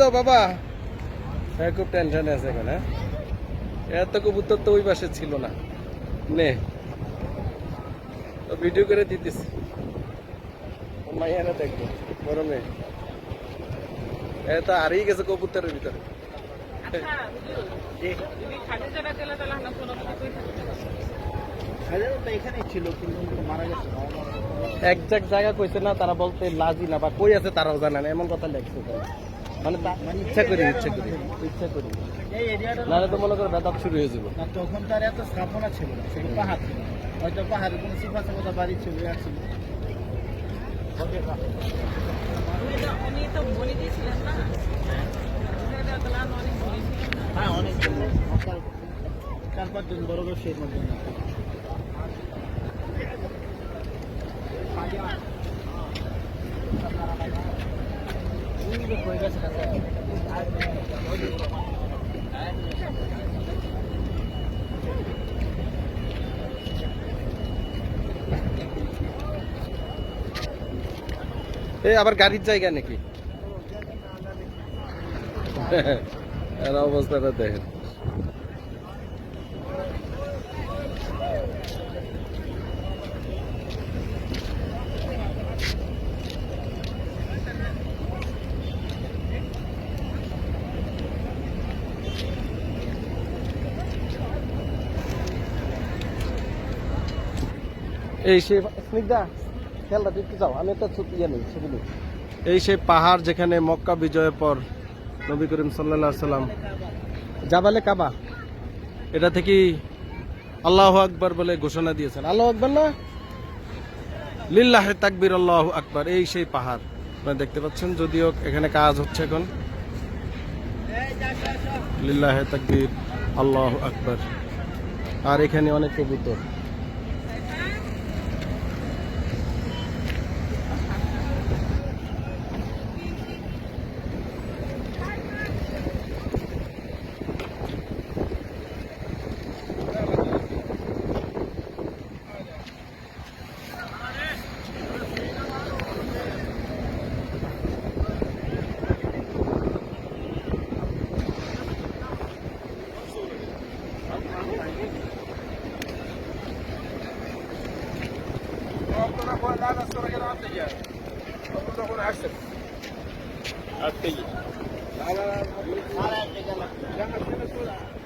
দাও বাবা। হ্যাঁ খুব টেনশনে আছে এখন হ্যাঁ? এত কবুতর তো ওই পাশে ছিল না। নে। তো ভিডিও করে দিতেছি। মাইয়ারা দেখব এ তো হারিয়ে গেছে কবুতরের ভিতরে। এখানেই ছিল কিন্তু মারা গেছে। একজাক্ট জায়গা কইছে না তারা বলতে লাজি না বা কই আছে তারাও জানে না এমন কথা লেখছে। মানে মানে ইচ্ছা করি ইচ্ছা করি। ইচ্ছা করি। নাহলে তো মনে করো বেদাত শুরু হয়ে যাবে। তখন তার এত স্থাপনা ছিল না, শুধু পাহাড় ছিল। হয়তো পাহাড়ে কোনো সিফা সাফা বাড়ি ছিল আর ছিল। উনি তো বলে দিয়েছিলেন না অনেক বলেছিলেন না হ্যাঁ অনেক। চার- চার পাঁচজন বড় ব্যবসায়ীর মধ্যে এই আবার গাড়ির জায়গা নাকি? এর অবস্থাটা দেখেন। এই সে স্নিগ্ধা খেলটা একটু যাও আমি একটা ইয়ে নেই ছবি নেই। এই সেই পাহাড় যেখানে মক্কা বিজয়ের পর নবী করিম সাল্লাহ সাল্লাম জাবালে কাবা। এটা থেকে আল্লাহ আকবার বলে ঘোষণা দিয়েছেন। আল্লাহ আকবার না? লিল্লাহ তাকবির আল্লাহ আকবার এই সেই পাহাড়। আপনারা দেখতে পাচ্ছেন যদিও এখানে কাজ হচ্ছে এখন। লিল্লাহ তাকবির আল্লাহ আকবার। আর এখানে অনেক কবুতর। لا لا لا لا